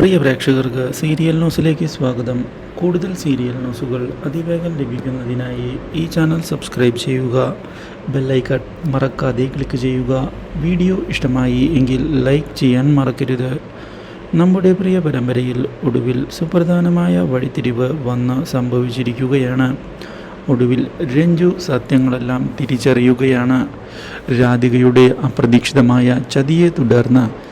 പ്രിയ പ്രേക്ഷകർക്ക് സീരിയൽ ന്യൂസിലേക്ക് സ്വാഗതം. കൂടുതൽ സീരിയൽ ന്യൂസുകൾ അതിവേഗം ലഭിക്കുന്നതിനായി ഈ ചാനൽ സബ്സ്ക്രൈബ് ചെയ്യുക. ബെല്ലൈക്കൺ മറക്കാതെ ക്ലിക്ക് ചെയ്യുക. വീഡിയോ ഇഷ്ടമായി എങ്കിൽ ലൈക്ക് ചെയ്യാൻ മറക്കരുത്. നമ്മുടെ പ്രിയ പരമ്പരയിൽ ഒടുവിൽ സുപ്രധാനമായ വഴിത്തിരിവ് വന്ന് സംഭവിച്ചിരിക്കുകയാണ്. ഒടുവിൽ രഞ്ജു സത്യങ്ങളെല്ലാം തിരിച്ചറിയുകയാണ്. രാധികയുടെ അപ്രതീക്ഷിതമായ ചതിയെ തുടർന്ന്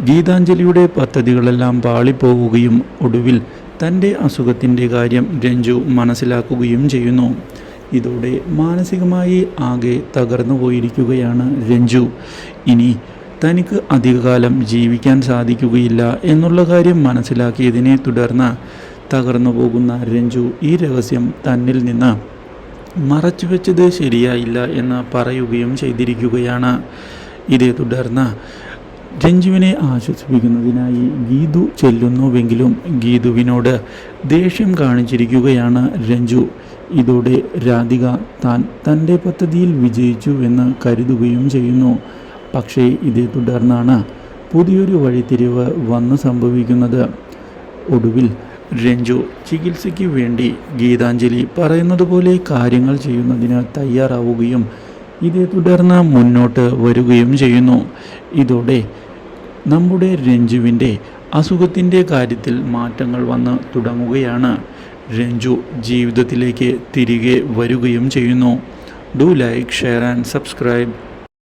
ഗീതാഞ്ജലിയുടെ പദ്ധതികളെല്ലാം പാളിപ്പോവുകയും ഒടുവിൽ തന്റെ അസുഖത്തിന്റെ കാര്യം രഞ്ജു മനസ്സിലാക്കുകയും ചെയ്യുന്നു. ഇതോടെ മാനസികമായി ആകെ തകർന്നു പോയിരിക്കുകയാണ് രഞ്ജു. ഇനി തനിക്ക് അധികകാലം ജീവിക്കാൻ സാധിക്കുകയില്ല എന്നുള്ള കാര്യം മനസ്സിലാക്കിയതിനെ തുടർന്ന് തകർന്നു പോകുന്ന രഞ്ജു ഈ രഹസ്യം തന്നിൽ നിന്ന് മറച്ചുവെച്ചത് ശരിയായില്ല എന്ന് പറയുകയും ചെയ്തിരിക്കുകയാണ്. ഇതേ തുടർന്ന് രഞ്ജുവിനെ ആശ്വസിപ്പിക്കുന്നതിനായി ഗീതു ചെല്ലുന്നുവെങ്കിലും ഗീതുവിനോട് ദേഷ്യം കാണിച്ചിരിക്കുകയാണ് രഞ്ജു. ഇതോടെ രാധിക താൻ തന്റെ പദ്ധതിയിൽ വിജയിച്ചു എന്ന് കരുതുകയും ചെയ്യുന്നു. പക്ഷേ ഇതേ തുടർന്നാണ് പുതിയൊരു വഴിത്തിരിവ് വന്ന് സംഭവിക്കുന്നത്. ഒടുവിൽ രഞ്ജു ചികിത്സയ്ക്ക് വേണ്ടി ഗീതാഞ്ജലി പറയുന്നത് പോലെ കാര്യങ്ങൾ ചെയ്യുന്നതിന് തയ്യാറാവുകയും ഇതേ തുടർന്ന് മുന്നോട്ട് വരികയും ചെയ്യുന്നു. ഇതോടെ നമ്മുടെ രഞ്ജുവിന്റെ അസുഖത്തിന്റെ കാര്യത്തിൽ മാറ്റങ്ങൾ വന്ന് തുടങ്ങുകയാണ്. രഞ്ജു ജീവിതത്തിലേക്ക് തിരികെ വരികയും ചെയ്യുന്നു. Do like share and subscribe